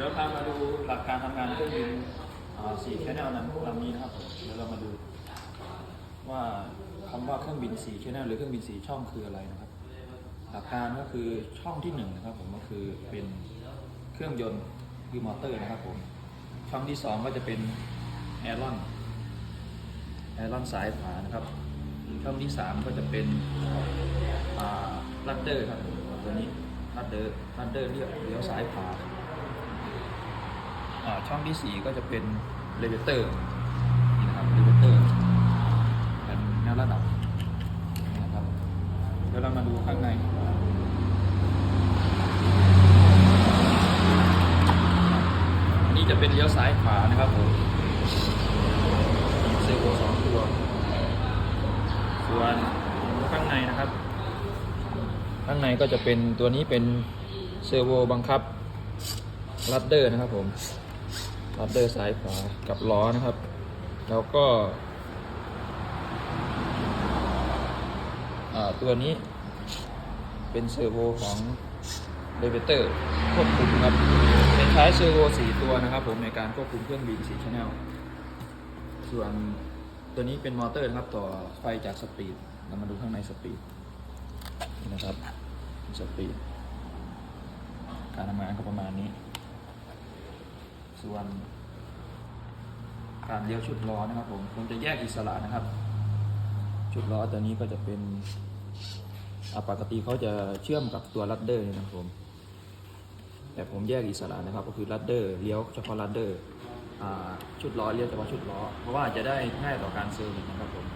ดี๋ยวพามาดูหลักการทำงานเครื่องบินสี่แชนแนลนั้นลำนี้นะครับเดี๋ยวเรามาดูว่าคำว่าเครื่องบินสี่แชนแนลหรือเครื่องบินสี่ช่องคืออะไรนะครับ หลักการก็คือช่องที่หนึ่งนะครับผมก็คือเป็นเครื่องยนต์คือมอเตอร์นะครับผมช่องที่สองก็จะเป็นแอรอนแอรอนสายขวานะครับ ช่องที่สามก็จะเป็นลัดเดอร์ครับผมตัวนี้ลัดเดอร์ลัดเดอร์เรียกเลี้ยวซ้ายขวา ช่องที่สี่ก็จะเป็นเลเวเตอร์นี่นะครับเลเวเตอร์เป็นแนวระดับนะครับเดี๋ยวเรามาดูข้างในอันนี้จะเป็นเลี้ยวซ้ายขวานะครับผมเซอร์โวสองตัวส่วนข้างในนะครับ ข้างในก็จะเป็นตัวนี้เป็นเซอร์โวบังคับลัดเดอร์นะครับผม ลัดเดอร์ซ้ายขวากับล้อนะครับ แล้วก็ตัวนี้เป็นเซอร์โวของเ e เวเตอร์ควบคุมครับเป็นใช้เซอร์โวสี่ตัวนะครับ ผมในการควบคุมเครื่องบินสี่ชแนลส่วนตัวนี้เป็นมอเตอร์นะครับต่อไฟจากสปีดเรามาดูข้างในสปีดนี่นะครับสปีดการทำงานก็ประมาณนี้ ส่วนการเลี้ยวชุดล้อนะครับผมผมจะแยกอิสระนะครับ ชุดล้อตัวนี้ก็จะเป็นอะปกติเขาจะเชื่อมกับตัวลัดเดอร์นี่นะครับผม แต่ผมแยกอิสระนะครับ ก็คือลัดเดอร์เลี้ยวเฉพาะลัดเดอร์อ่าชุดล้อเลี้ยวเฉพาะชุดล้อเพราะว่าจะได้ง่ายต่อการเซอร์วิสนะครับผม